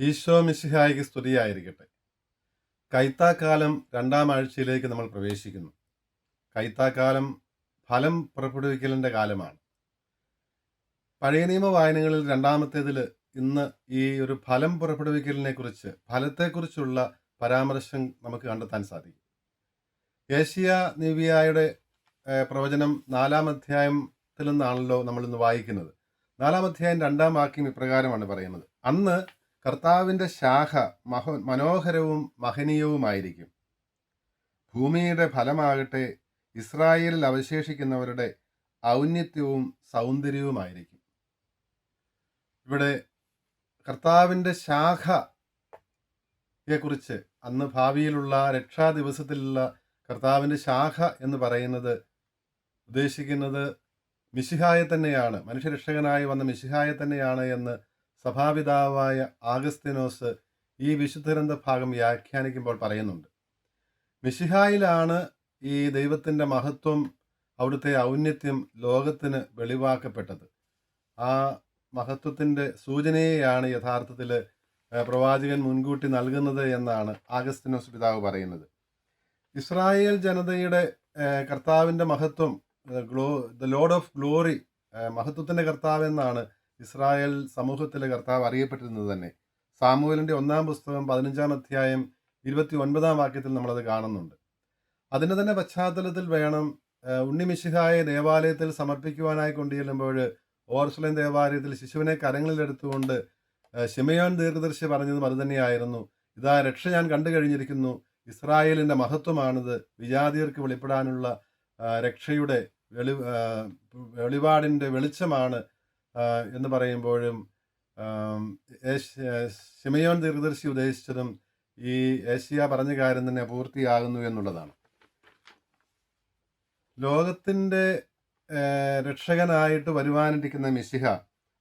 ഈശോ മിശിഹായിക്ക് സ്തുതിയായിരിക്കട്ടെ. കൈത്താക്കാലം രണ്ടാം ആഴ്ചയിലേക്ക് നമ്മൾ പ്രവേശിക്കുന്നു. കൈത്താക്കാലം ഫലം പുറപ്പെടുവിക്കലിന്റെ കാലമാണ്. പഴയ നിയമ വായനകളിൽ രണ്ടാമത്തേതിൽ ഇന്ന് ഈ ഒരു ഫലം പുറപ്പെടുവിക്കലിനെ കുറിച്ച് ഫലത്തെക്കുറിച്ചുള്ള പരാമർശം നമുക്ക് കണ്ടെത്താൻ സാധിക്കും. ഏഷ്യ നിവിയായുടെ പ്രവചനം നാലാം അധ്യായത്തിൽ നിന്നാണല്ലോ നമ്മൾ ഇന്ന് വായിക്കുന്നത്. നാലാം അധ്യായം രണ്ടാം വാക്യം ഇപ്രകാരമാണ് പറയുന്നത്. അന്ന് കർത്താവിന്റെ ശാഖ മഹോ മനോഹരവും മഹനീയവുമായിരിക്കും. ഭൂമിയുടെ ഫലമാകട്ടെ ഇസ്രായേലിൽ അവശേഷിക്കുന്നവരുടെ ഔന്നത്യവും സൗന്ദര്യവുമായിരിക്കും. ഇവിടെ കർത്താവിന്റെ ശാഖയെക്കുറിച്ച് അന്ന് ഭാവിയിലുള്ള രക്ഷാ ദിവസത്തിലുള്ള കർത്താവിന്റെ ശാഖ എന്ന് പറയുന്നത് ഉദ്ദേശിക്കുന്നത് മിശിഹായെ തന്നെയാണ്. മനുഷ്യരക്ഷകനായി വന്ന മിശിഹായെ തന്നെയാണ് എന്ന് സഭാപിതാവായ ആഗസ്തിനോസ് ഈ വിശുദ്ധഗ്രന്ഥ ഭാഗം വ്യാഖ്യാനിക്കുമ്പോൾ പറയുന്നുണ്ട്. മിശിഹായിലാണ് ഈ ദൈവത്തിന്റെ മഹത്വം അവിടുത്തെ ഔന്നത്യം ലോകത്തിന് വെളിവാക്കപ്പെട്ടത്. ആ മഹത്വത്തിന്റെ സൂചനയെയാണ് യഥാർത്ഥത്തിൽ പ്രവാചകൻ മുൻകൂട്ടി നൽകുന്നത് എന്നാണ് ആഗസ്തിനോസ് പിതാവ് പറയുന്നത്. ഇസ്രായേൽ ജനതയുടെ കർത്താവിന്റെ മഹത്വം glow the lord of glory മഹത്വത്തിന്റെ കർത്താവ് എന്നാണ് ഇസ്രായേൽ സമൂഹത്തിലെ കർത്താവ് അറിയപ്പെട്ടിരുന്നത് തന്നെ. സാമൂഹലിന്റെ ഒന്നാം പുസ്തകം പതിനഞ്ചാം അധ്യായം ഇരുപത്തി ഒൻപതാം വാക്യത്തിൽ നമ്മളത് കാണുന്നുണ്ട്. അതിന്റെ തന്നെ പശ്ചാത്തലത്തിൽ വേണം ഉണ്ണിമിശിഹായ ഉണ്ണി മിശിഹായെ ദേവാലയത്തിൽ സമർപ്പിക്കുവാനായി കൊണ്ടുചെല്ലുമ്പോൾ ഓർസ്ലൈൻ ദേവാലയത്തിൽ ശിശുവിനെ കരങ്ങളിലെടുത്തുകൊണ്ട് ഷിമയോൻ ദീർഘദർശി പറഞ്ഞതും അതുതന്നെയായിരുന്നു. ഇതാ രക്ഷ ഞാൻ കണ്ടു കഴിഞ്ഞിരിക്കുന്നു. ഇസ്രായേലിന്റെ മഹത്വമാണിത്. വിജാതിയർക്ക് വെളിപ്പെടാനുള്ള രക്ഷയുടെ വെളി വെളിപാടിന്റെ വെളിച്ചമാണ്. എന്ന് പറയുമ്പോഴും ശിമയോൻ ദീർഘദർശി ഉദ്ദേശിച്ചതും ഈ ഏഷ്യ പറഞ്ഞ കാര്യം തന്നെ പൂർത്തിയാകുന്നു എന്നുള്ളതാണ്. ലോകത്തിന്റെ രക്ഷകനായിട്ട് വരുവാനിരിക്കുന്ന മിശിഹ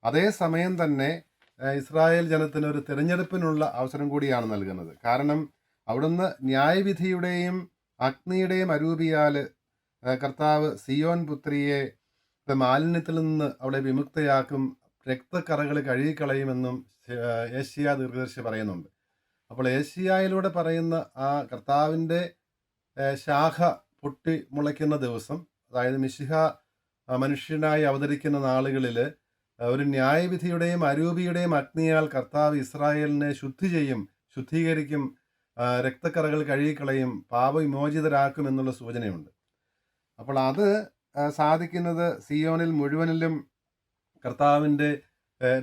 അതേ സമയം തന്നെ ഇസ്രായേൽ ജനത്തിന് ഒരു തിരഞ്ഞെടുപ്പിനുള്ള അവസരം കൂടിയാണ് നൽകുന്നത്. കാരണം അവിടുന്ന് ന്യായവിധിയുടെയും അഗ്നിയുടെയും അരൂപിയാൽ കർത്താവ് സിയോൻ പുത്രിയെ മാലിന്യത്തിൽ നിന്ന് അവളെ വിമുക്തയാക്കും രക്തക്കറകൾ കഴുകിക്കളയുമെന്നും ഏഷ്യ ദീർഘദർശി പറയുന്നുണ്ട്. അപ്പോൾ ഏഷ്യായിലൂടെ പറയുന്ന ആ കർത്താവിന്റെ ശാഖ പൊട്ടി മുളയ്ക്കുന്ന ദിവസം അതായത് മിശിഹ മനുഷ്യനായി അവതരിക്കുന്ന നാളുകളിൽ ഒരു ന്യായവിധിയുടെയും അരൂപിയുടെയും അഗ്നിയാൽ കർത്താവ് ഇസ്രായേലിനെ ശുദ്ധി ചെയ്യും ശുദ്ധീകരിക്കും രക്തക്കറകൾ കഴുകിക്കളയും പാപവിമോചിതരാക്കും എന്നുള്ള സൂചനയുണ്ട്. അപ്പോൾ അത് സാധിക്കുന്നത് സിയോനിൽ മുഴുവനിലും കർത്താവിന്റെ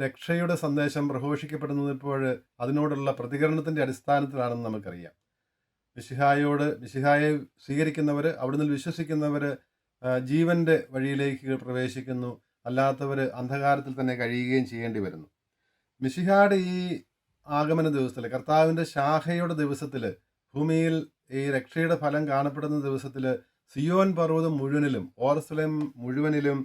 രക്ഷയുടെ സന്ദേശം പ്രഘോഷിക്കപ്പെടുന്നത് ഇപ്പോൾ അതിനോടുള്ള പ്രതികരണത്തിന്റെ അടിസ്ഥാനത്തിലാണെന്ന് നമുക്കറിയാം. വിശിഹായോട് വിശിഹായെ സ്വീകരിക്കുന്നവർ അവിടുന്ന് വിശ്വസിക്കുന്നവർ ജീവന്റെ വഴിയിലേക്ക് പ്രവേശിക്കുന്നു. അല്ലാത്തവർ അന്ധകാരത്തിൽ തന്നെ കഴിയുകയും ചെയ്യേണ്ടി വരുന്നു. മിശിഹായുടെ ഈ ആഗമന ദിവസത്തിൽ കർത്താവിന്റെ ശാഖയുടെ ദിവസത്തിൽ ഭൂമിയിൽ ഈ രക്ഷയുടെ ഫലം കാണപ്പെടുന്ന ദിവസത്തിൽ സിയോൻ പർവതം മുഴുവനിലും ഓർസലം മുഴുവനിലും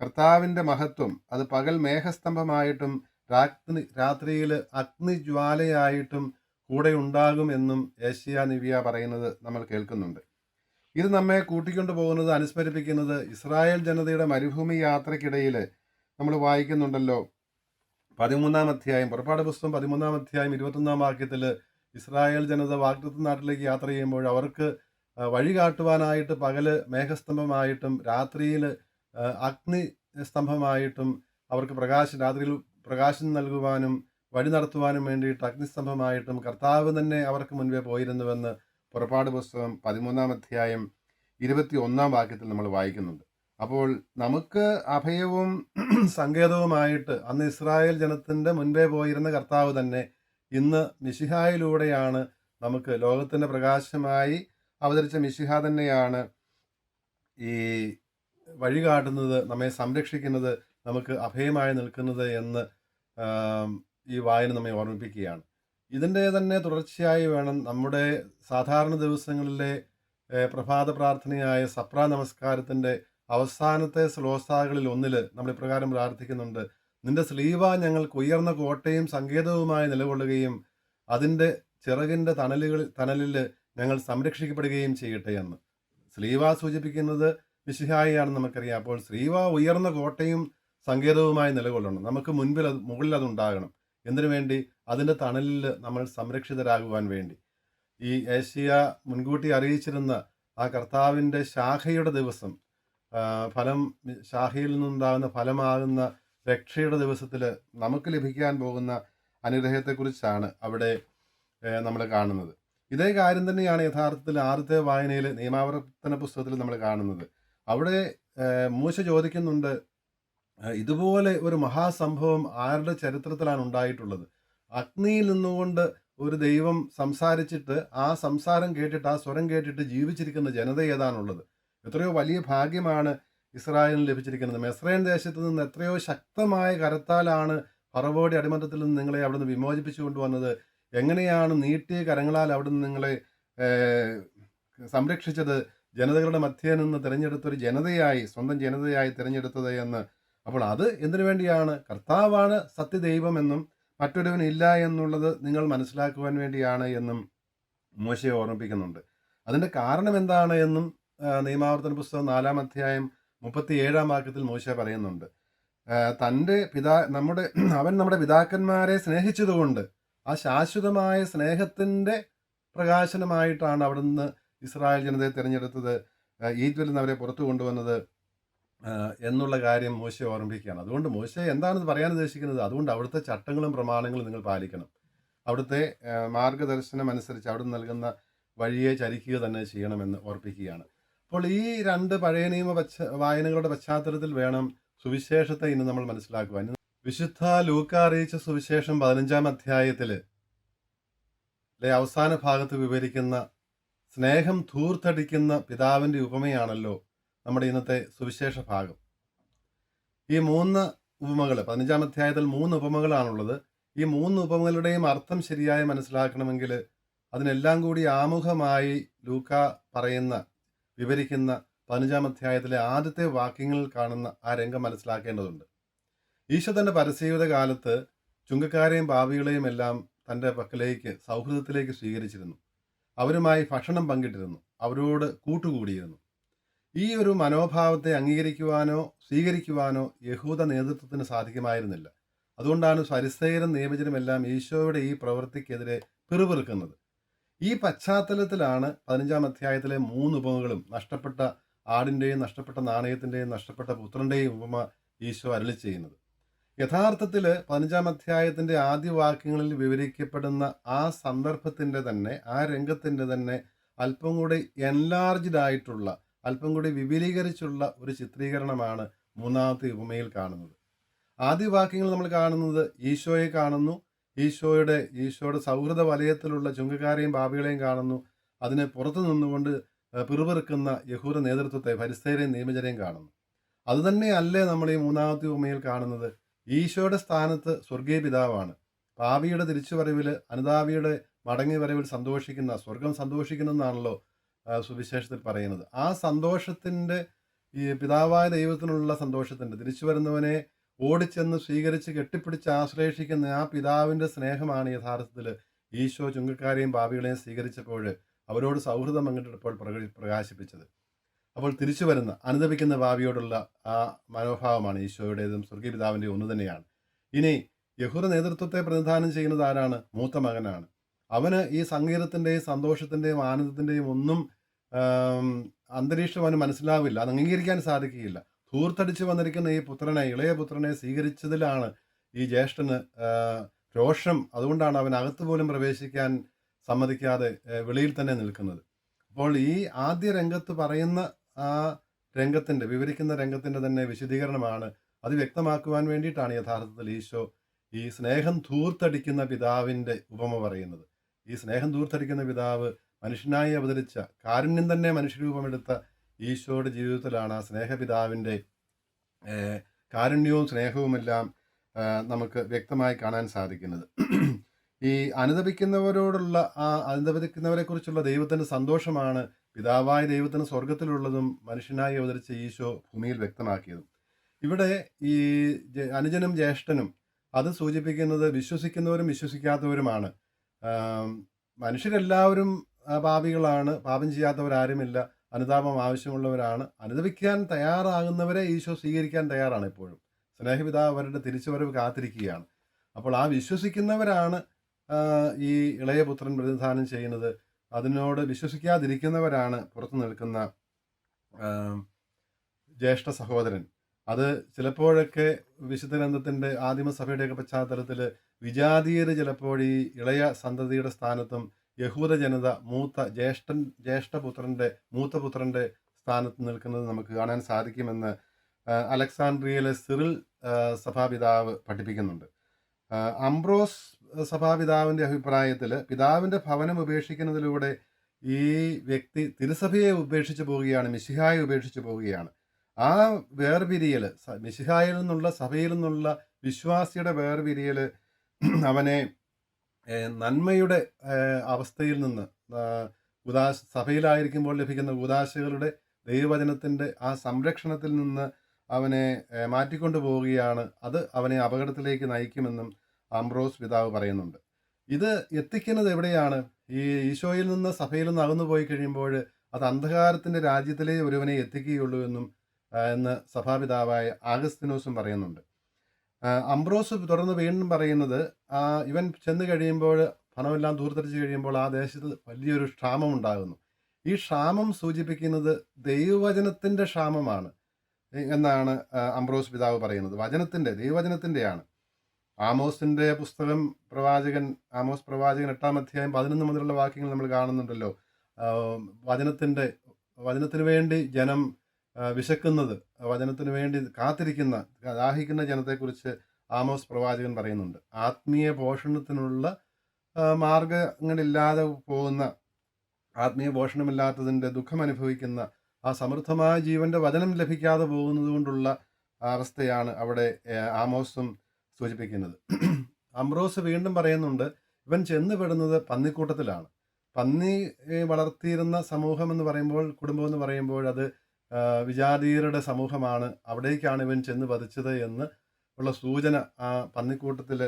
കർത്താവിന്റെ മഹത്വം അത് പകൽ മേഘസ്തംഭമായിട്ടും രാത്രി രാത്രിയിൽ അഗ്നിജ്വാലയായിട്ടും കൂടെ ഉണ്ടാകും എന്നും ഏഷ്യ നിവ്യ പറയുന്നത് നമ്മൾ കേൾക്കുന്നുണ്ട്. ഇത് നമ്മെ കൂട്ടിക്കൊണ്ടു പോകുന്നത് അനുസ്മരിപ്പിക്കുന്നത് ഇസ്രായേൽ ജനതയുടെ മരുഭൂമി യാത്രക്കിടയിൽ നമ്മൾ വായിക്കുന്നുണ്ടല്ലോ. പതിമൂന്നാം അധ്യായം പുറപ്പാട് പുസ്തകം പതിമൂന്നാം അധ്യായം ഇരുപത്തൊന്നാം വാക്യത്തിൽ ഇസ്രായേൽ ജനത വാഗ്ദത്ത് നാട്ടിലേക്ക് യാത്ര ചെയ്യുമ്പോൾ അവർക്ക് വഴി കാട്ടുവാനായിട്ട് പകൽ മേഘസ്തംഭമായിട്ടും രാത്രിയിൽ അഗ്നി സ്തംഭമായിട്ടും അവർക്ക് പ്രകാശം രാത്രിയിൽ പ്രകാശം നൽകുവാനും വഴി നടത്തുവാനും വേണ്ടിയിട്ട് അഗ്നിസ്തംഭമായിട്ടും കർത്താവ് തന്നെ അവർക്ക് മുൻപേ പോയിരുന്നുവെന്ന് പുറപ്പാട് പുസ്തകം പതിമൂന്നാം അധ്യായം ഇരുപത്തി ഒന്നാം വാക്യത്തിൽ നമ്മൾ വായിക്കുന്നുണ്ട്. അപ്പോൾ നമുക്ക് അഭയവും സങ്കേതവുമായിട്ട് അന്ന് ഇസ്രായേൽ ജനത്തിന്റെ മുൻപേ പോയിരുന്ന കർത്താവ് തന്നെ ഇന്ന് മിശിഹായിലൂടെയാണ് നമുക്ക് ലോകത്തിന്റെ പ്രകാശമായി അവതരിച്ച മിശിഹ തന്നെയാണ് ഈ വഴി കാട്ടുന്നത് നമ്മെ സംരക്ഷിക്കുന്നത് നമുക്ക് അഭയമായി നിൽക്കുന്നത് എന്ന് ഈ വായന നമ്മെ ഓർമ്മിപ്പിക്കുകയാണ്. ഇതിന്റെ തന്നെ തുടർച്ചയായി വേണം നമ്മുടെ സാധാരണ ദിവസങ്ങളിലെ പ്രഭാത പ്രാർത്ഥനയായ സപ്ര നമസ്കാരത്തിന്റെ അവസാനത്തെ ശ്ലോസാകളിൽ ഒന്നിൽ നമ്മൾ ഇപ്രകാരം പ്രാർത്ഥിക്കുന്നുണ്ട്. നിന്റെ സ്ലീവ ഞങ്ങൾക്ക് ഉയർന്ന കോട്ടയും സങ്കേതവുമായി നിലകൊള്ളുകയും അതിന്റെ ചിറകിന്റെ തണലുകൾ തണലിൽ ഞങ്ങൾ സംരക്ഷിക്കപ്പെടുകയും ചെയ്യട്ടെ എന്ന്. സ്ലീവ സൂചിപ്പിക്കുന്നത് മിശിഹായിയാണെന്ന് നമുക്കറിയാം. അപ്പോൾ സ്ലീവ ഉയർന്ന കോട്ടയും സങ്കേതവുമായി നിലകൊള്ളണം. നമുക്ക് മുൻപിൽ അത് മുകളിൽ അതുണ്ടാകണം എന്തിനു വേണ്ടി? അതിന്റെ തണലിൽ നമ്മൾ സംരക്ഷിതരാകുവാൻ വേണ്ടി. ഈ ഏഷ്യ മുൻകൂട്ടി അറിയിച്ചിരുന്ന ആ കർത്താവിന്റെ ശാഖയുടെ ദിവസം ഫലം ശാഖയിൽ നിന്നുണ്ടാകുന്ന ഫലമാകുന്ന രക്ഷയുടെ ദിവസത്തിൽ നമുക്ക് ലഭിക്കാൻ പോകുന്ന അനുഗ്രഹത്തെക്കുറിച്ചാണ് അവിടെ നമ്മൾ കാണുന്നത്. ഇതേ കാര്യം തന്നെയാണ് യഥാർത്ഥത്തിൽ ആദ്യത്തെ വായനയിൽ നിയമാവർത്തന പുസ്തകത്തിൽ നമ്മൾ കാണുന്നത്. അവിടെ മൂശ ചോദിക്കുന്നുണ്ട് ഇതുപോലെ ഒരു മഹാസംഭവം ആരുടെ ചരിത്രത്തിലാണ് ഉണ്ടായിട്ടുള്ളത്? അഗ്നിയിൽ നിന്നുകൊണ്ട് ഒരു ദൈവം സംസാരിച്ചിട്ട് ആ സംസാരം കേട്ടിട്ട് ആ സ്വരം കേട്ടിട്ട് ജീവിച്ചിരിക്കുന്ന ജനത ഏതാണുള്ളത്? എത്രയോ വലിയ ഭാഗ്യമാണ് ഇസ്രായേലിന് ലഭിച്ചിരിക്കുന്നത്. മെസ്രൈൻ ദേശത്ത് നിന്ന് എത്രയോ ശക്തമായ കരത്താലാണ് ഫറവോടി അടിമത്തത്തിൽ നിന്ന് നിങ്ങളെ അവിടുന്ന് വിമോചിപ്പിച്ചു കൊണ്ടുവന്നത് എങ്ങനെയാണ് നീട്ടിയ കരങ്ങളാൽ അവിടുന്ന് നിങ്ങളെ സംരക്ഷിച്ചത്? ജനതകളുടെ മധ്യേ നിന്ന് തിരഞ്ഞെടുത്തൊരു ജനതയായി സ്വന്തം ജനതയായി തിരഞ്ഞെടുത്തത് എന്ന്. അപ്പോൾ അത് എന്തിനു വേണ്ടിയാണ്? കർത്താവാണ് സത്യദൈവമെന്നും മറ്റൊരുവനില്ല എന്നുള്ളത് നിങ്ങൾ മനസ്സിലാക്കുവാൻ വേണ്ടിയാണ് എന്നും മോശയെ ഓർമ്മിപ്പിക്കുന്നുണ്ട്. അതിന്റെ കാരണം എന്താണ് എന്നും നിയമാവർത്തന പുസ്തകം നാലാം അധ്യായം മുപ്പത്തി ഏഴാം വാക്യത്തിൽ മോശ പറയുന്നുണ്ട്. തന്റെ പിതാ നമ്മുടെ അവൻ നമ്മുടെ പിതാക്കന്മാരെ സ്നേഹിച്ചതുകൊണ്ട് ആ ശാശ്വതമായ സ്നേഹത്തിന്റെ പ്രകാശനമായിട്ടാണ് അവിടുന്ന് ഇസ്രായേൽ ജനതയെ തിരഞ്ഞെടുത്തത്. ഈജിപ്തിൽ നിന്ന് അവരെ പുറത്തു കൊണ്ടുവന്നത് എന്നുള്ള കാര്യം മോശയെ ഓർമ്മിപ്പിക്കുകയാണ്. അതുകൊണ്ട് മോശ എന്താണെന്ന് പറയാൻ ഉദ്ദേശിക്കുന്നത്? അതുകൊണ്ട് അവിടുത്തെ ചട്ടങ്ങളും പ്രമാണങ്ങളും നിങ്ങൾ പാലിക്കണം. അവിടുത്തെ മാർഗദർശനം അനുസരിച്ച് അവിടെ നൽകുന്ന വഴിയെ ചരിക്കുക തന്നെ ചെയ്യണമെന്ന് ഓർപ്പിക്കുകയാണ്. അപ്പോൾ ഈ രണ്ട് പഴയ നിയമ വായനകളുടെ പശ്ചാത്തലത്തിൽ വേണം സുവിശേഷത്തെ ഇന്ന് നമ്മൾ മനസ്സിലാക്കുവാൻ. വിശുദ്ധ ലൂക്ക അറിയിച്ച സുവിശേഷം പതിനഞ്ചാം അധ്യായത്തിൽ അവസാന ഭാഗത്ത് വിവരിക്കുന്ന സ്നേഹം ധൂർത്തടിക്കുന്ന പിതാവിന്റെ ഉപമയാണല്ലോ നമ്മുടെ ഇന്നത്തെ സുവിശേഷ ഭാഗം. ഈ മൂന്ന് ഉപമകൾ പതിനഞ്ചാം അധ്യായത്തിൽ മൂന്ന് ഉപമകളാണുള്ളത്. ഈ മൂന്ന് ഉപമകളുടെയും അർത്ഥം ശരിയായി മനസ്സിലാക്കണമെങ്കിൽ അതിനെല്ലാം കൂടി ആമുഖമായി ലൂക്ക പറയുന്ന വിവരിക്കുന്ന പതിനഞ്ചാം അധ്യായത്തിലെ ആദ്യത്തെ വാക്യങ്ങളിൽ കാണുന്ന ആ രംഗം മനസ്സിലാക്കേണ്ടതുണ്ട്. ഈശോ തന്റെ പരസ്യയുടെ കാലത്ത് ചുങ്കക്കാരെയും പാവികളെയും എല്ലാം തന്റെ പക്കലേക്ക് സൗഹൃദത്തിലേക്ക് സ്വീകരിച്ചിരുന്നു. അവരുമായി ഭക്ഷണം പങ്കിട്ടിരുന്നു. അവരോട് കൂട്ടുകൂടിയിരുന്നു. ഈ ഒരു മനോഭാവത്തെ അംഗീകരിക്കുവാനോ സ്വീകരിക്കുവാനോ യഹൂദ നേതൃത്വത്തിന് സാധിക്കുമായിരുന്നില്ല. അതുകൊണ്ടാണ് സരിസേരും നിയമജനുമെല്ലാം ഈശോയുടെ ഈ പ്രവൃത്തിക്കെതിരെ പിറുപിറുക്കുന്നത്. ഈ പശ്ചാത്തലത്തിലാണ് പതിനഞ്ചാം അധ്യായത്തിലെ മൂന്ന് ഉപമകളും നഷ്ടപ്പെട്ട ആടിന്റെയും നഷ്ടപ്പെട്ട നാണയത്തിന്റെയും നഷ്ടപ്പെട്ട പുത്രന്റെയും ഉപമ ഈശോ അരളി ചെയ്യുന്നത്. യഥാർത്ഥത്തിൽ പതിനഞ്ചാം അധ്യായത്തിന്റെ ആദ്യ വാക്യങ്ങളിൽ വിവരിക്കപ്പെടുന്ന ആ സന്ദർഭത്തിന്റെ തന്നെ ആ രംഗത്തിന്റെ തന്നെ അല്പം കൂടി എൻലാർജ്ഡ് ആയിട്ടുള്ള അല്പം കൂടി വിപുലീകരിച്ചുള്ള ഒരു ചിത്രീകരണമാണ് മൂന്നാമത്തെ ഉപമയിൽ കാണുന്നത്. ആദ്യ വാക്യങ്ങൾ നമ്മൾ കാണുന്നത് ഈശോയെ കാണുന്നു. ഈശോയുടെ ഈശോയുടെ സൗഹൃദ വലയത്തിലുള്ള ചുങ്കക്കാരെയും പാപികളെയും കാണുന്നു. അതിനെ പുറത്തു നിന്നുകൊണ്ട് പിറുപിറുക്കുന്ന യഹൂദ നേതൃത്വത്തെ പരിസ്ഥിതിയും നിയമജനെയും കാണുന്നു. അതുതന്നെയല്ലേ നമ്മൾ ഈ മൂന്നാമത്തെ ഉപമയിൽ കാണുന്നത്? ഈശോയുടെ സ്ഥാനത്ത് സ്വർഗീയ പിതാവാണ്. പാപിയുടെ തിരിച്ചുവരവിൽ അനുതാപിയുടെ മടങ്ങി വരവിൽ സന്തോഷിക്കുന്ന സ്വർഗം സന്തോഷിക്കുന്നെന്നാണല്ലോ സുവിശേഷത്തിൽ പറയുന്നത്. ആ സന്തോഷത്തിന്റെ ഈ പിതാവായ ദൈവത്തിനുള്ള സന്തോഷത്തിന്റെ തിരിച്ചു വരുന്നവനെ ഓടിച്ചെന്ന് സ്വീകരിച്ച് കെട്ടിപ്പിടിച്ച് ആശ്ലേഷിക്കുന്ന ആ പിതാവിന്റെ സ്നേഹമാണ് യഥാർത്ഥത്തിൽ ഈശോ ചുങ്കക്കാരെയും പാപികളെയും സ്വീകരിച്ചപ്പോൾ അവരോട് സൗഹൃദം അങ്ങോട്ട് ഇപ്പോൾ പ്രകാശിപ്പിച്ചത്. അപ്പോൾ തിരിച്ചു വരുന്ന അനുദപിക്കുന്ന ഭാവിയോടുള്ള ആ മനോഭാവമാണ് ഈശോയുടേതും സ്വർഗീയ ഒന്ന് തന്നെയാണ്. ഇനി യഹൂദ നേതൃത്വത്തെ പ്രതിനിധാനം ചെയ്യുന്നത് ആരാണ്? മൂത്ത മകനാണ്. അവന് ഈ സംഗീതത്തിന്റെയും സന്തോഷത്തിന്റെയും ആനന്ദത്തിന്റെയും ഒന്നും അന്തരീക്ഷം അവന് മനസ്സിലാവില്ല. അത് അംഗീകരിക്കാൻ സാധിക്കുകയില്ല. ധൂർത്തടിച്ച് വന്നിരിക്കുന്ന ഈ പുത്രനെ ഇളയ പുത്രനെ സ്വീകരിച്ചതിലാണ് ഈ ജ്യേഷ്ഠന് രോഷം. അതുകൊണ്ടാണ് അവൻ അകത്ത് പോലും പ്രവേശിക്കാൻ സമ്മതിക്കാതെ വെളിയിൽ തന്നെ നിൽക്കുന്നത്. അപ്പോൾ ഈ ആദ്യ രംഗത്ത് പറയുന്ന ആ രംഗത്തിന്റെ വിവരിക്കുന്ന രംഗത്തിന്റെ തന്നെ വിശദീകരണമാണ് അത് വ്യക്തമാക്കുവാൻ വേണ്ടിയിട്ടാണ് യഥാർത്ഥത്തിൽ ഈശോ ഈ സ്നേഹം ധൂർത്തടിക്കുന്ന പിതാവിന്റെ ഉപമ പറയുന്നത്. ഈ സ്നേഹം ധൂർത്തടിക്കുന്ന പിതാവ് മനുഷ്യനായി അവതരിച്ച കാരുണ്യം തന്നെ മനുഷ്യരൂപമെടുത്ത ഈശോയുടെ ജീവിതത്തിലാണ് ആ സ്നേഹപിതാവിന്റെ കാരുണ്യവും സ്നേഹവുമെല്ലാം നമുക്ക് വ്യക്തമായി കാണാൻ സാധിക്കുന്നത്. ഈ അനുദപിക്കുന്നവരോടുള്ള ആ അനുദപിക്കുന്നവരെ കുറിച്ചുള്ള ദൈവത്തിന്റെ സന്തോഷമാണ് പിതാവായ ദൈവത്തിന് സ്വർഗത്തിലുള്ളതും മനുഷ്യനായി അവതരിച്ച ഈശോ ഭൂമിയിൽ വ്യക്തമാക്കിയതും. ഇവിടെ ഈ അനുജനും ജ്യേഷ്ഠനും അത് സൂചിപ്പിക്കുന്നത് വിശ്വസിക്കുന്നവരും വിശ്വസിക്കാത്തവരുമാണ്. മനുഷ്യരെല്ലാവരും പാപികളാണ് പാപം ചെയ്യാത്തവരാരുമില്ല അനുതാപം ആവശ്യമുള്ളവരാണ്. അനുദപിക്കാൻ തയ്യാറാകുന്നവരെ ഈശോ സ്വീകരിക്കാൻ തയ്യാറാണ് എപ്പോഴും സ്നേഹപിതാവ് അവരുടെ തിരിച്ചുവരവ് കാത്തിരിക്കുകയാണ്. അപ്പോൾ ആ വിശ്വസിക്കുന്നവരാണ് ഈ ഇളയ പുത്രൻ പ്രതിനിധാനം ചെയ്യുന്നത് അതിനോട് വിശ്വസിക്കാതിരിക്കുന്നവരാണ് പുറത്തു നിൽക്കുന്ന ജ്യേഷ്ഠ സഹോദരൻ. അത് ചിലപ്പോഴൊക്കെ വിശുദ്ധ ഗ്രന്ഥത്തിന്റെ ആദിമസഭയുടെയൊക്കെ പശ്ചാത്തലത്തിൽ വിജാതീയർ ചിലപ്പോൾ ഈ ഇളയ സന്തതിയുടെ സ്ഥാനത്തും യഹൂദ ജനത മൂത്ത ജ്യേഷ്ഠൻ ജ്യേഷ്ഠപുത്രന്റെ മൂത്ത പുത്രന്റെ സ്ഥാനത്ത് നിൽക്കുന്നത് നമുക്ക് കാണാൻ സാധിക്കുമെന്ന് അലക്സാണ്ട്രിയയിലെ സിറിൽ സഭാപിതാവ് പഠിപ്പിക്കുന്നുണ്ട്. അംബ്രോസ് സഭാപിതാവിന്റെ അഭിപ്രായത്തിൽ പിതാവിന്റെ ഭവനം ഉപേക്ഷിക്കുന്നതിലൂടെ ഈ വ്യക്തി തിരുസഭയെ ഉപേക്ഷിച്ച് പോവുകയാണ് മിശിഹായെ ഉപേക്ഷിച്ച് പോവുകയാണ്. ആ വേർപിരിയൽ മിശിഹായിൽ നിന്നുള്ള സഭയിൽ നിന്നുള്ള വിശ്വാസിയുടെ വേർപിരിയൽ അവനെ നന്മയുടെ അവസ്ഥയിൽ നിന്ന് ഉദാശ സഭയിലായിരിക്കുമ്പോൾ ലഭിക്കുന്ന ഉദാശകളുടെ ദൈവവചനത്തിന്റെ ആ സംരക്ഷണത്തിൽ നിന്ന് അവനെ മാറ്റിക്കൊണ്ടു പോവുകയാണ് അത് അവനെ അപകടത്തിലേക്ക് നയിക്കുമെന്നും അംബ്രോസ് പിതാവ് പറയുന്നുണ്ട്. ഇത് എത്തിക്കുന്നത് എവിടെയാണ്? ഈ ഈശോയിൽ നിന്ന് സഭയിൽ നിന്ന് അകന്നു പോയി കഴിയുമ്പോൾ അത് അന്ധകാരത്തിന്റെ രാജ്യത്തിലേ ഒരുവനെ എത്തിക്കുകയുള്ളൂ എന്നും എന്ന് സഭാപിതാവായ ആഗസ്തിനോസും പറയുന്നുണ്ട്. അംബ്രോസ് തുടർന്ന് വീണ്ടും പറയുന്നത് ഇവൻ ചെന്ന് കഴിയുമ്പോൾ പണമെല്ലാം ദൂർത്തടിച്ച് കഴിയുമ്പോൾ ആ ദേശത്ത് വലിയൊരു ക്ഷാമം ഉണ്ടാകുന്നു. ഈ ക്ഷാമം സൂചിപ്പിക്കുന്നത് ദൈവവചനത്തിന്റെ ക്ഷാമമാണ് എന്നാണ് അംബ്രോസ് പിതാവ് പറയുന്നത്. വചനത്തിന്റെ ദൈവവചനത്തിന്റെയാണ്. ആമോസിന്റെ പുസ്തകം പ്രവാചകൻ ആമോസ് പ്രവാചകൻ എട്ടാം അധ്യായം പതിനൊന്ന് മുതലുള്ള വാക്യങ്ങൾ നമ്മൾ കാണുന്നുണ്ടല്ലോ. വചനത്തിന്റെ വചനത്തിന് വേണ്ടി ജനം വിശക്കുന്നത് വചനത്തിന് വേണ്ടി കാത്തിരിക്കുന്ന ദാഹിക്കുന്ന ജനത്തെക്കുറിച്ച് ആമോസ് പ്രവാചകൻ പറയുന്നുണ്ട്. ആത്മീയ പോഷണത്തിനുള്ള മാർഗങ്ങളില്ലാതെ പോകുന്ന ആത്മീയ പോഷണമില്ലാത്തതിന്റെ ദുഃഖം അനുഭവിക്കുന്ന ആ സമൃദ്ധമായ ജീവന്റെ വചനം ലഭിക്കാതെ പോകുന്നത് കൊണ്ടുള്ള അവസ്ഥയാണ് അവിടെ ആമോസും സൂചിപ്പിക്കുന്നത്. അംബ്രോസ് വീണ്ടും പറയുന്നുണ്ട് ഇവൻ ചെന്നുപെടുന്നത് പന്നിക്കൂട്ടത്തിലാണ്. പന്നി വളർത്തിയിരുന്ന സമൂഹം എന്ന് പറയുമ്പോൾ കുടുംബം എന്ന് പറയുമ്പോൾ അത് വിജാതീയരുടെ സമൂഹമാണ്. അവിടേക്കാണ് ഇവൻ ചെന്ന് പതിച്ചത് എന്ന് ഉള്ള സൂചന ആ പന്നിക്കൂട്ടത്തിൽ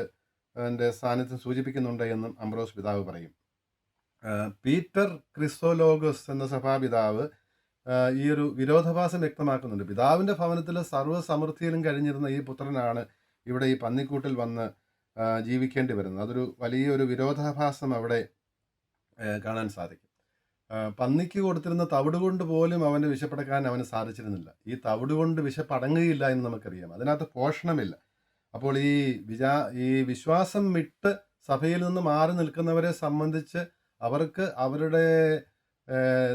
എന്റെ സാന്നിധ്യം സൂചിപ്പിക്കുന്നുണ്ട് എന്നും അംബ്രോസ് പിതാവ് പറയും. പീറ്റർ ക്രിസ്തോലോഗസ് എന്ന സഭാപിതാവ് ഈ ഒരു വിരോധാഭാസം വ്യക്തമാക്കുന്നുണ്ട്. പിതാവിന്റെ ഭവനത്തിൽ സർവസമൃദ്ധിയിലും കഴിഞ്ഞിരുന്ന ഈ പുത്രനാണ് ഇവിടെ ഈ പന്നിക്കൂട്ടിൽ വന്ന് ജീവിക്കേണ്ടി വരുന്നത് അതൊരു വലിയൊരു വിരോധാഭാസം അവിടെ കാണാൻ സാധിക്കും. പന്നിക്ക് കൊടുത്തിരുന്ന തവിട് കൊണ്ട് പോലും അവന് വിശപ്പടക്കാൻ അവന് സാധിച്ചിരുന്നില്ല. ഈ തവിട് കൊണ്ട് വിശപ്പടങ്ങുകയില്ല എന്ന് നമുക്കറിയാം. അതിനകത്ത് പോഷണമില്ല. അപ്പോൾ ഈ വിചാ ഈ വിശ്വാസം വിട്ട് സഭയിൽ നിന്ന് മാറി നിൽക്കുന്നവരെ സംബന്ധിച്ച് അവർക്ക് അവരുടെ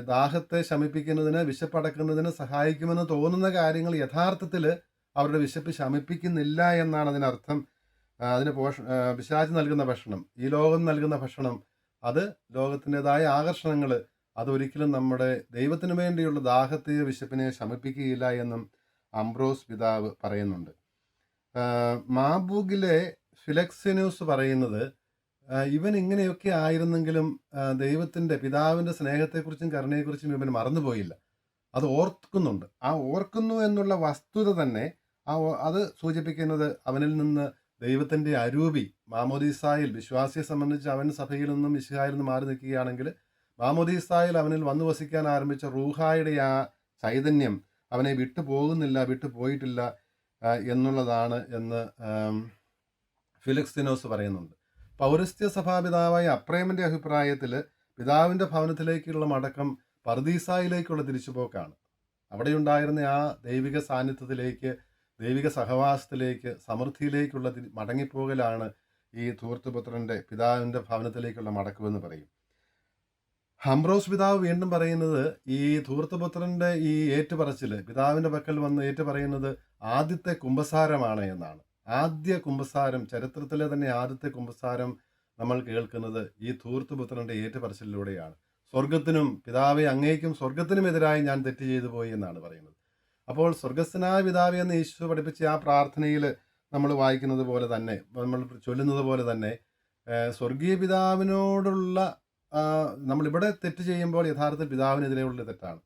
ദാഹത്തെ ശമിപ്പിക്കുന്നതിന് വിശപ്പടക്കുന്നതിന് സഹായിക്കുമെന്ന് തോന്നുന്ന കാര്യങ്ങൾ യഥാർത്ഥത്തിൽ അവരുടെ വിശപ്പ് ശമിപ്പിക്കുന്നില്ല എന്നാണ് അതിനർത്ഥം. അതിന് പോഷ പിശാചി നൽകുന്ന ഭക്ഷണം ഈ ലോകം നൽകുന്ന ഭക്ഷണം അത് ലോകത്തിന്റെതായ ആകർഷണങ്ങൾ അതൊരിക്കലും നമ്മുടെ ദൈവത്തിനു വേണ്ടിയുള്ള ദാഹത്തെയോ വിശപ്പിനെ ശമിപ്പിക്കുകയില്ല എന്നും അംബ്രോസ് പിതാവ് പറയുന്നുണ്ട്. മാബൂഗിലെ ഫിലക്സിനൂസ് പറയുന്നത് ഇവൻ ഇങ്ങനെയൊക്കെ ആയിരുന്നെങ്കിലും ദൈവത്തിന്റെ പിതാവിന്റെ സ്നേഹത്തെക്കുറിച്ചും കരുണയെക്കുറിച്ചും ഇവൻ മറന്നുപോയില്ല. അത് ഓർക്കുന്നുണ്ട്. ആ ഓർക്കുന്നു എന്നുള്ള വസ്തുത തന്നെ ആ അത് സൂചിപ്പിക്കുന്നത് അവനിൽ നിന്ന് ദൈവത്തിന്റെ അരൂപി മാമോദീസായിൽ വിശ്വാസിയെ സംബന്ധിച്ച് അവൻ സഭയിൽ നിന്നും വിശുഹായിൽ നിന്നും മാറി നിൽക്കുകയാണെങ്കിൽ മാമോദീസായിൽ അവനിൽ വന്നു വസിക്കാൻ ആരംഭിച്ച റൂഹായുടെ ആ ചൈതന്യം അവനെ വിട്ടു പോകുന്നില്ല വിട്ടു പോയിട്ടില്ല എന്നുള്ളതാണ് എന്ന് ഫിലിക്സ് ഫിലിക്സ്തിനോസ് പറയുന്നുണ്ട്. പൗരസ്ത്യ സഭാപിതാവായ അപ്രേമന്റെ അഭിപ്രായത്തിൽ പിതാവിന്റെ ഭവനത്തിലേക്കുള്ള മടക്കം പർദീസായിലേക്കുള്ള തിരിച്ചുപോക്കാണ്. അവിടെയുണ്ടായിരുന്ന ആ ദൈവിക സാന്നിധ്യത്തിലേക്ക് ദൈവിക സഹവാസത്തിലേക്ക് സമൃദ്ധിയിലേക്കുള്ള മടങ്ങിപ്പോകലാണ് ഈ ധൂർത്തുപുത്രന്റെ പിതാവിന്റെ ഭവനത്തിലേക്കുള്ള മടക്കുമെന്ന് പറയും. ഹംറോസ് പിതാവ് വീണ്ടും പറയുന്നത് ഈ ധൂർത്തുപുത്രന്റെ ഈ ഏറ്റുപറച്ചിൽ പിതാവിന്റെ പക്കൽ വന്ന് ഏറ്റുപറയുന്നത് ആദ്യത്തെ കുംഭസാരമാണ് എന്നാണ്. ആദ്യ കുംഭസാരം ചരിത്രത്തിലെ തന്നെ ആദ്യത്തെ കുംഭസാരം നമ്മൾ കേൾക്കുന്നത് ഈ ധൂർത്തുപുത്രന്റെ ഏറ്റുപറച്ചിലൂടെയാണ് സ്വർഗത്തിനും പിതാവെ അങ്ങേക്കും സ്വർഗത്തിനുമെതിരായി ഞാൻ തെറ്റ് ചെയ്തു പോയി എന്നാണ് പറയുന്നത്. അപ്പോൾ സ്വർഗസ്ഥനായ പിതാവ് എന്ന് യേശു പഠിപ്പിച്ച ആ പ്രാർത്ഥനയിൽ നമ്മൾ വായിക്കുന്നത് പോലെ തന്നെ നമ്മൾ ചൊല്ലുന്നത് പോലെ തന്നെ സ്വർഗീയ പിതാവിനോടുള്ള നമ്മളിവിടെ തെറ്റ് ചെയ്യുമ്പോൾ യഥാർത്ഥത്തിൽ പിതാവിനെതിരെയുള്ള തെറ്റാണ്.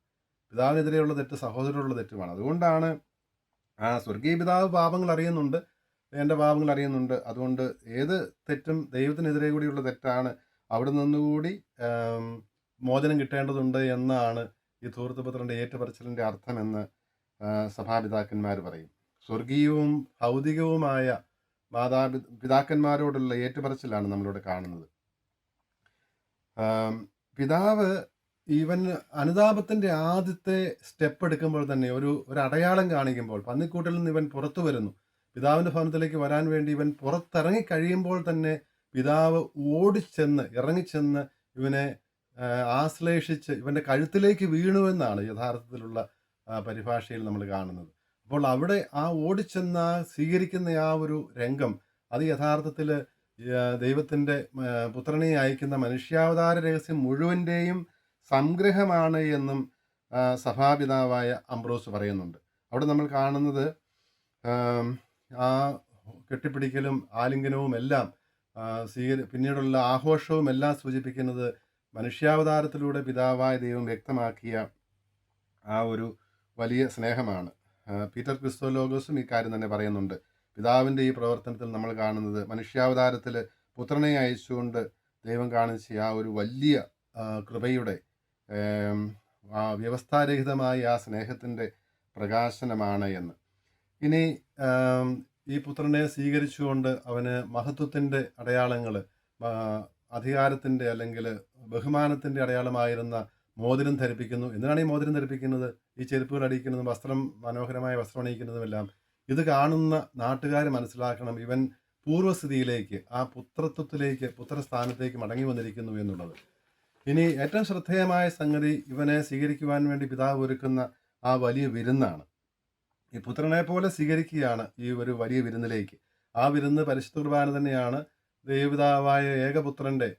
പിതാവിനെതിരെയുള്ള തെറ്റ് സഹോദരനുള്ള തെറ്റുമാണ്. അതുകൊണ്ടാണ് ആ സ്വർഗീയ പിതാവ് പാപങ്ങൾ അറിയുന്നുണ്ട് എന്റെ പാപങ്ങൾ അറിയുന്നുണ്ട്. അതുകൊണ്ട് ഏത് തെറ്റും ദൈവത്തിനെതിരെ കൂടിയുള്ള തെറ്റാണ് അവിടെ നിന്നുകൂടി മോചനം കിട്ടേണ്ടതുണ്ട് എന്നാണ് ഈ ധൂർത്തുപുത്രന്റെ ഏറ്റുപറച്ചിലിന്റെ അർത്ഥമെന്ന് സഭാപിതാക്കന്മാർ പറയും. സ്വർഗീയവും ഭൗതികവുമായ മാതാപി പിതാക്കന്മാരോടുള്ള ഏറ്റുപറച്ചിലാണ് നമ്മളിവിടെ കാണുന്നത്. പിതാവ് ഈവൻ അനുതാപത്തിന്റെ ആദ്യത്തെ സ്റ്റെപ്പ് എടുക്കുമ്പോൾ തന്നെ ഒരു ഒരു അടയാളം കാണിക്കുമ്പോൾ പന്നിക്കൂട്ടിൽ നിന്ന് ഇവൻ പുറത്തു വരുന്നു. പിതാവിന്റെ ഭവനത്തിലേക്ക് വരാൻ വേണ്ടി ഇവൻ പുറത്തിറങ്ങി കഴിയുമ്പോൾ തന്നെ പിതാവ് ഓടിച്ചെന്ന് ഇറങ്ങിച്ചെന്ന് ഇവനെ ആശ്ലേഷിച്ച് ഇവന്റെ കഴുത്തിലേക്ക് വീണു എന്നാണ് യഥാർത്ഥത്തിലുള്ള പരിഭാഷയിൽ നമ്മൾ കാണുന്നത്. അപ്പോൾ അവിടെ ആ ഓടിച്ചെന്ന സ്വീകരിക്കുന്ന ആ ഒരു രംഗം അത് യഥാർത്ഥത്തിൽ ദൈവത്തിന്റെ പുത്രനെ അയക്കുന്ന മനുഷ്യാവതാര രഹസ്യം മുഴുവന്റെയും സംഗ്രഹമാണ് എന്നും സഭാപിതാവായ അംബ്രോസ് പറയുന്നുണ്ട്. അവിടെ നമ്മൾ കാണുന്നത് ആ കെട്ടിപ്പിടിക്കലും ആലിംഗനവും എല്ലാം സ്വീകരി പിന്നീടുള്ള ആഘോഷവും എല്ലാം സൂചിപ്പിക്കുന്നത് മനുഷ്യാവതാരത്തിലൂടെ പിതാവായ ദൈവം വ്യക്തമാക്കിയ ആ ഒരു വലിയ സ്നേഹമാണ്. പീറ്റർ ക്രിസ്തോലോഗോസും ഈ കാര്യം തന്നെ പറയുന്നുണ്ട്. പിതാവിന്റെ ഈ പ്രവർത്തനത്തിൽ നമ്മൾ കാണുന്നത് മനുഷ്യാവതാരത്തിൽ പുത്രനെ അയച്ചുകൊണ്ട് ദൈവം കാണിച്ച ആ ഒരു വലിയ കൃപയുടെ ആ വ്യവസ്ഥാരഹിതമായ ആ സ്നേഹത്തിന്റെ പ്രകാശനമാണ് എന്ന്. ഇനി ഈ പുത്രനെ സ്വീകരിച്ചുകൊണ്ട് അവന് മഹത്വത്തിന്റെ അടയാളങ്ങൾ അധികാരത്തിന്റെ അല്ലെങ്കിൽ ബഹുമാനത്തിന്റെ അടയാളമായിരുന്ന മോതിരം ധരിപ്പിക്കുന്നു. എന്തിനാണ് ഈ മോതിരം ധരിപ്പിക്കുന്നത്? ഈ ചെരുപ്പുകൾ അടിക്കുന്നതും വസ്ത്രം മനോഹരമായ വസ്ത്രം അണിയിക്കുന്നതുമെല്ലാം ഇത് കാണുന്ന നാട്ടുകാർ മനസ്സിലാക്കണം. ഇവൻ പൂർവസ്ഥിതിയിലേക്ക് ആ പുത്രത്വത്തിലേക്ക് പുത്രസ്ഥാനത്തേക്ക് മടങ്ങി വന്നിരിക്കുന്നു എന്നുള്ളത്. ഇനി ഏറ്റവും ശ്രദ്ധേയമായ സംഗതി ഇവനെ സ്വീകരിക്കുവാൻ വേണ്ടി പിതാവ് ഒരുക്കുന്ന ആ വലിയ വിരുന്നാണ്. ഈ പുത്രനെ പോലെ സ്വീകരിക്കുകയാണ് ഈ ഒരു വലിയ വിരുന്നിലേക്ക്. ആ വിരുന്ന് പരിശുദ്ധ കുർബാന തന്നെയാണ്. ദേവിതാവായ ഏകപുത്രന്റെ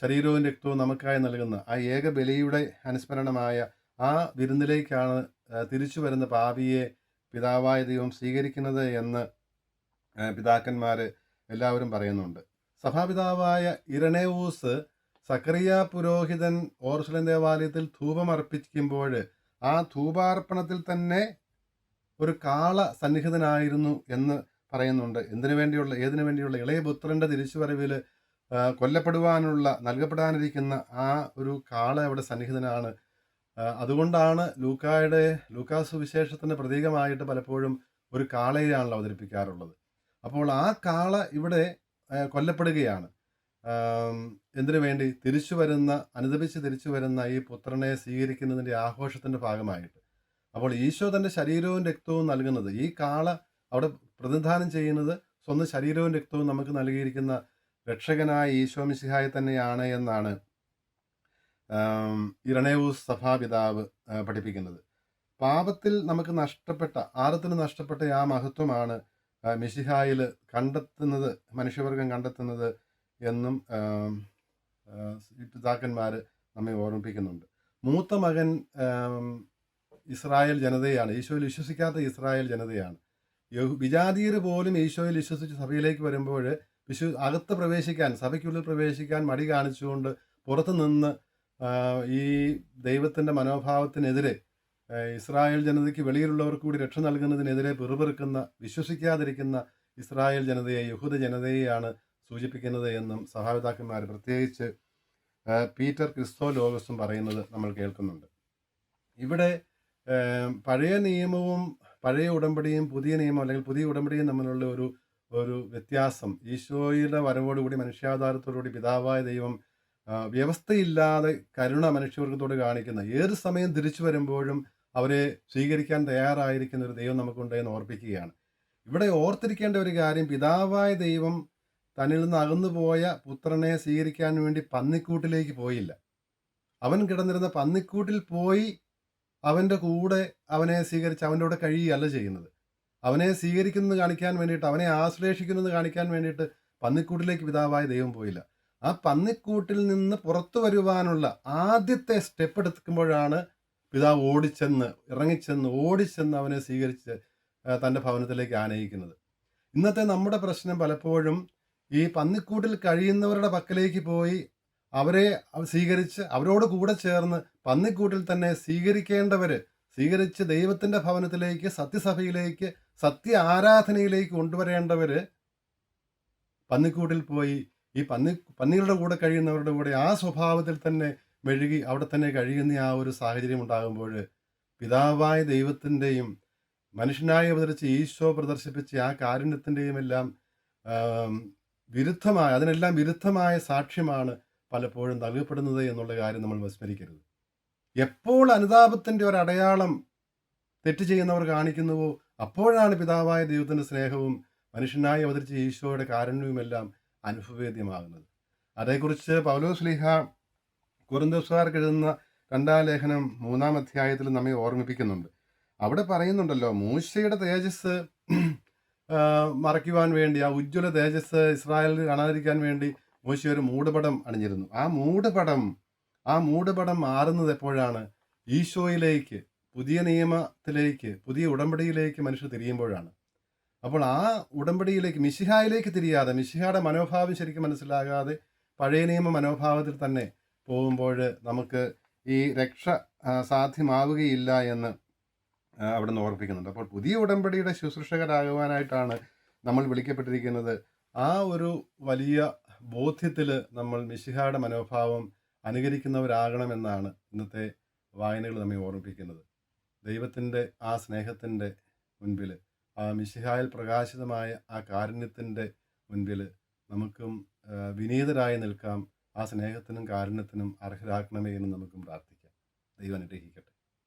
ശരീരവും രക്തവും നമുക്കായി നൽകുന്ന ആ ഏക ബലിയുടെ അനുസ്മരണമായ ആ വിരുന്നിലേക്കാണ് തിരിച്ചു വരുന്ന പാപിയെ പിതാവായ ദൈവം സ്വീകരിക്കുന്നത് എന്ന് പിതാക്കന്മാർ എല്ലാവരും പറയുന്നുണ്ട്. സഭാപിതാവായ ഇരണേവൂസ് സക്രിയ പുരോഹിതൻ ഓർസലൻ ദേവാലയത്തിൽ ധൂപം അർപ്പിക്കുമ്പോൾ ആ ധൂപാർപ്പണത്തിൽ തന്നെ ഒരു കാള സന്നിഹിതനായിരുന്നു എന്ന് പറയുന്നുണ്ട്. എന്തിനു വേണ്ടിയുള്ള ഏതിനു വേണ്ടിയുള്ള ഇളയപുത്രന്റെ തിരിച്ചുവരവിൽ കൊല്ലപ്പെടുവാനുള്ള നൽകപ്പെടാനിരിക്കുന്ന ആ ഒരു കാള അവിടെ സന്നിഹിതനാണ്. അതുകൊണ്ടാണ് ലൂക്കായുടെ ലൂക്കാസ് വിശേഷത്തിന്റെ പ്രതീകമായിട്ട് പലപ്പോഴും ഒരു കാളയെയാണല്ലോ അവതരിപ്പിക്കാറുള്ളത്. അപ്പോൾ ആ കാള ഇവിടെ കൊല്ലപ്പെടുകയാണ്. എന്തിനു വേണ്ടി? തിരിച്ചു വരുന്ന അനുദപിച്ച് തിരിച്ചു വരുന്ന ഈ പുത്രനെ സ്വീകരിക്കുന്നതിന്റെ ആഘോഷത്തിന്റെ ഭാഗമായിട്ട്. അപ്പോൾ ഈശോ തന്റെ ശരീരവും രക്തവും നൽകുന്നത് ഈ കാള അവിടെ പ്രതിനിധാനം ചെയ്യുന്നത് സ്വന്തം ശരീരവും രക്തവും നമുക്ക് നൽകിയിരിക്കുന്ന രക്ഷകനായ ഈശോ മിശിഹായി തന്നെയാണ് എന്നാണ് ഇരണേവൂസ് സഭാപിതാവ് പഠിപ്പിക്കുന്നത്. പാപത്തിൽ നമുക്ക് നഷ്ടപ്പെട്ട ആദത്തിന് നഷ്ടപ്പെട്ട ആ മഹത്വമാണ് മിശിഹായിൽ കണ്ടെത്തുന്നത് മനുഷ്യവർഗം കണ്ടെത്തുന്നത് എന്നും പിതാക്കന്മാർ നമ്മെ ഓർമ്മിപ്പിക്കുന്നുണ്ട്. മൂത്ത മകൻ ഇസ്രായേൽ ജനതയാണ് ഈശോയിൽ വിശ്വസിക്കാത്ത ഇസ്രായേൽ ജനതയാണ്. വിജാതീയർ പോലും ഈശോയിൽ വിശ്വസിച്ച് സഭയിലേക്ക് വരുമ്പോൾ വിശ്വ അകത്ത് പ്രവേശിക്കാൻ സഭയ്ക്കുള്ളിൽ പ്രവേശിക്കാൻ മടി കാണിച്ചുകൊണ്ട് പുറത്തു നിന്ന് ഈ ദൈവത്തിന്റെ മനോഭാവത്തിനെതിരെ ഇസ്രായേൽ ജനതയ്ക്ക് വെളിയിലുള്ളവർക്ക് കൂടി രക്ഷ നൽകുന്നതിനെതിരെ പിറുപിറുക്കുന്ന വിശ്വസിക്കാതിരിക്കുന്ന ഇസ്രായേൽ ജനതയെ യഹൂദ ജനതയെയാണ് സൂചിപ്പിക്കുന്നത് എന്നും സഹാപിതാക്കന്മാർ പ്രത്യേകിച്ച് പീറ്റർ ക്രിസ്തോ ലോഗസും പറയുന്നത് നമ്മൾ കേൾക്കുന്നുണ്ട്. ഇവിടെ പഴയ നിയമവും പഴയ ഉടമ്പടിയും പുതിയ നിയമം അല്ലെങ്കിൽ പുതിയ ഉടമ്പടിയും തമ്മിലുള്ള ഒരു ഒരു വ്യത്യാസം. ഈശോയുടെ വരവോടുകൂടി മനുഷ്യാവതാരത്തോടുകൂടി പിതാവായ ദൈവം വ്യവസ്ഥയില്ലാതെ കരുണ മനുഷ്യവർഗത്തോട് കാണിക്കുന്ന ഏത് സമയം തിരിച്ചു വരുമ്പോഴും അവരെ സ്വീകരിക്കാൻ തയ്യാറായിരിക്കുന്ന ഒരു ദൈവം നമുക്കുണ്ടെന്ന് ഓർപ്പിക്കുകയാണ്. ഇവിടെ ഓർത്തിരിക്കേണ്ട ഒരു കാര്യം പിതാവായ ദൈവം തന്നിൽ നിന്ന് അകന്നുപോയ പുത്രനെ സ്വീകരിക്കാൻ വേണ്ടി പന്നിക്കൂട്ടിലേക്ക് പോയില്ല. അവൻ കിടന്നിരുന്ന പന്നിക്കൂട്ടിൽ പോയി അവന്റെ കൂടെ അവനെ സ്വീകരിച്ച് അവന്റെ കൂടെ കഴിയുകയല്ല ചെയ്യുന്നത്. അവനെ സ്വീകരിക്കുന്നത് കാണിക്കാൻ വേണ്ടിയിട്ട് അവനെ ആശ്ലേഷിക്കുന്നത് കാണിക്കാൻ വേണ്ടിയിട്ട് പന്നിക്കൂട്ടിലേക്ക് പിതാവായ ദൈവം പോയില്ല. ആ പന്നിക്കൂട്ടിൽ നിന്ന് പുറത്തു വരുവാനുള്ള ആദ്യത്തെ സ്റ്റെപ്പ് എടുക്കുമ്പോഴാണ് പിതാവ് ഓടിച്ചെന്ന് ഇറങ്ങിച്ചെന്ന് ഓടിച്ചെന്ന് അവനെ സ്വീകരിച്ച് തന്റെ ഭവനത്തിലേക്ക് ആനയിക്കുന്നത്. ഇന്നത്തെ നമ്മുടെ പ്രശ്നം പലപ്പോഴും ഈ പന്നിക്കൂട്ടിൽ കഴിയുന്നവരുടെ പക്കലേക്ക് പോയി അവരെ സ്വീകരിച്ച് അവരോട് കൂടെ ചേർന്ന് പന്നിക്കൂട്ടിൽ തന്നെ സ്വീകരിക്കേണ്ടവർ സ്വീകരിച്ച് ദൈവത്തിന്റെ ഭവനത്തിലേക്ക് സത്യസഭയിലേക്ക് സത്യ ആരാധനയിലേക്ക് കൊണ്ടുവരേണ്ടവർ പന്നിക്കൂട്ടിൽ പോയി ഈ പന്നി പന്നികളുടെ കൂടെ കഴിയുന്നവരുടെ കൂടെ ആ സ്വഭാവത്തിൽ തന്നെ മെഴുകി അവിടെ തന്നെ കഴിയുന്ന ആ ഒരു സാഹചര്യം ഉണ്ടാകുമ്പോൾ പിതാവായ ദൈവത്തിന്റെയും മനുഷ്യനായി അവതരിച്ച് ഈശോ പ്രദർശിപ്പിച്ച ആ കാരുണ്യത്തിന്റെയും എല്ലാം വിരുദ്ധമായ അതിനെല്ലാം വിരുദ്ധമായ സാക്ഷ്യമാണ് പലപ്പോഴും നൽകപ്പെടുന്നത് എന്നുള്ള കാര്യം നമ്മൾ വിസ്മരിക്കരുത്. എപ്പോൾ അനുതാപത്തിന്റെ ഒരു അടയാളം തെറ്റ് ചെയ്യുന്നവർ കാണിക്കുന്നുവോ അപ്പോഴാണ് പിതാവായ ദൈവത്തിന്റെ സ്നേഹവും മനുഷ്യനായി അവതരിച്ച ഈശോയുടെ കാരുണ്യവുമെല്ലാം അനുഭവേദ്യമാകുന്നത്. അതേക്കുറിച്ച് പൗലോസ് ലീഹ കുറുന്തോസുകാർക്ക് എഴുതുന്ന രണ്ടാം ലേഖനം മൂന്നാം അധ്യായത്തിൽ നമ്മെ ഓർമ്മിപ്പിക്കുന്നുണ്ട്. അവിടെ പറയുന്നുണ്ടല്ലോ മൂശയുടെ തേജസ് മറയ്ക്കുവാൻ വേണ്ടി ആ ഉജ്ജ്വല തേജസ് ഇസ്രായേലിൽ കാണാതിരിക്കാൻ വേണ്ടി മൂശ ഒരു മൂടുപടം അണിഞ്ഞിരുന്നു. ആ മൂടുപടം ആ മൂടുപടം മാറുന്നത് എപ്പോഴാണ്? ഈശോയിലേക്ക്. പുതിയ നിയമത്തിലേക്ക് പുതിയ ഉടമ്പടിയിലേക്ക് മനുഷ്യർ തിരിയുമ്പോഴാണ്. അപ്പോൾ ആ ഉടമ്പടിയിലേക്ക് മിശിഹായിലേക്ക് തിരിയാതെ മിശിഹായുടെ മനോഭാവം ശരിക്കും മനസ്സിലാകാതെ പഴയ നിയമ മനോഭാവത്തിൽ തന്നെ പോകുമ്പോൾ നമുക്ക് ഈ രക്ഷ സാധ്യമാവുകയില്ല എന്ന് അവിടെ നിന്ന് ഓർപ്പിക്കുന്നുണ്ട് അപ്പോൾ പുതിയ ഉടമ്പടിയുടെ ശുശ്രൂഷകരാകുവാനായിട്ടാണ് നമ്മൾ വിളിക്കപ്പെട്ടിരിക്കുന്നത്. ആ ഒരു വലിയ ബോധ്യത്തിൽ നമ്മൾ മിശിഹായുടെ മനോഭാവം അനുകരിക്കുന്നവരാകണമെന്നാണ് ഇന്നത്തെ വായനകൾ നമ്മെ ഓർമ്മിപ്പിക്കുന്നത്. ദൈവത്തിന്റെ ആ സ്നേഹത്തിന്റെ മുൻപിൽ ആ മിശിഹായിൽ പ്രകാശിതമായ ആ കാരുണ്യത്തിന്റെ മുൻപിൽ നമുക്കും വിനീതരായി നിൽക്കാം. ആ സ്നേഹത്തിനും കാരുണ്യത്തിനും അർഹരാക്കണമേ എന്ന് നമുക്കും പ്രാർത്ഥിക്കാം. ദൈവം അനുഗ്രഹിക്കട്ടെ.